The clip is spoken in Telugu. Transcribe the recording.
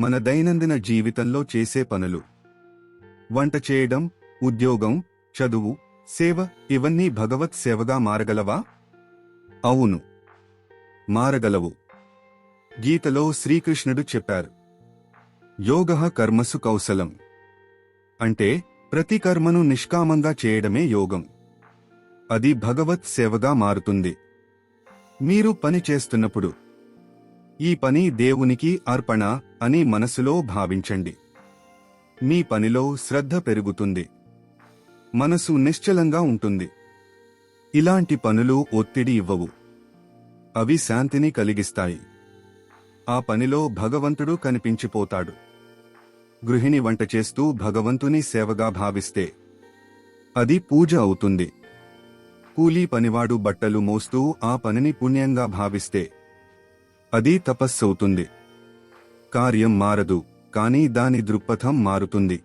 మన దైనందిన జీవితంలో చేసే పనులు. వంట చేయడం ఉద్యోగం చదువు సేవ ఇవన్నీ భగవత్ సేవగా మారగలవా? అవును. మారగలవు. గీతలో శ్రీకృష్ణుడు చెప్పారు. యోగ కర్మసు కౌశలం. అంటే ప్రతి కర్మను నిష్కామంగా చేయడమే యోగం. అది భగవత్ సేవగా మారుతుంది. మీరు పని చేస్తున్నప్పుడు ఈ పని దేవునికి అర్పణ అని మనసులో భావించండి. మీ పనిలో శ్రద్ధ పెరుగుతుంది. మనసు నిశ్చలంగా ఉంటుంది. ఇలాంటి పనులు ఒత్తిడి ఇవ్వవు. అవి శాంతిని కలిగిస్తాయి. ఆ పనిలో భగవంతుడు కనిపించిపోతాడు. గృహిణి వంట చేస్తూ భగవంతుని సేవగా భావిస్తే అది పూజ అవుతుంది. కూలీ పనివాడు బట్టలు మోస్తూ ఆ పనిని పుణ్యంగా భావిస్తే అది తపస్సవుతుంది. కార్యం మారదు కానీ దాని దృక్పథం మారుతుంది.